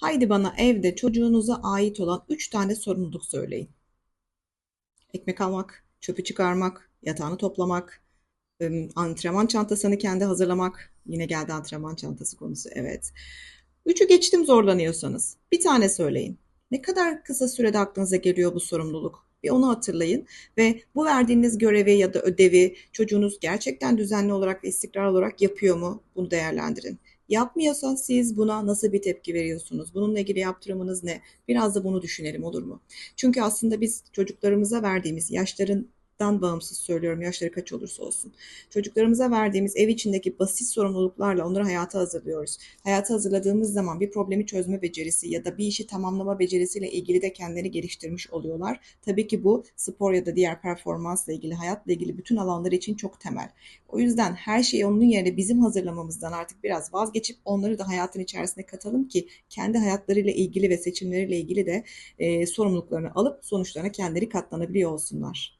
Haydi bana evde çocuğunuza ait olan 3 tane sorumluluk söyleyin. Ekmek almak, çöpü çıkarmak, yatağını toplamak, antrenman çantasını kendi hazırlamak. Yine geldi antrenman çantası konusu. Evet. Üçü geçtim zorlanıyorsanız. Bir tane söyleyin. Ne kadar kısa sürede aklınıza geliyor bu sorumluluk? Bir onu hatırlayın ve bu verdiğiniz görevi ya da ödevi çocuğunuz gerçekten düzenli olarak ve istikrar olarak yapıyor mu? Bunu değerlendirin. Yapmıyorsa siz buna nasıl bir tepki veriyorsunuz? Bununla ilgili yaptırımınız ne? Biraz da bunu düşünelim olur mu? Çünkü aslında biz çocuklarımıza verdiğimiz yaşların dan bağımsız söylüyorum yaşları kaç olursa olsun. Çocuklarımıza verdiğimiz ev içindeki basit sorumluluklarla onları hayata hazırlıyoruz. Hayata hazırladığımız zaman bir problemi çözme becerisi ya da bir işi tamamlama becerisiyle ilgili de kendileri geliştirmiş oluyorlar. Tabii ki bu spor ya da diğer performansla ilgili, hayatla ilgili bütün alanlar için çok temel. O yüzden her şeyi onun yerine bizim hazırlamamızdan artık biraz vazgeçip onları da hayatın içerisine katalım ki kendi hayatlarıyla ilgili ve seçimleriyle ilgili de e, sorumluluklarını alıp sonuçlarına kendileri katlanabiliyor olsunlar.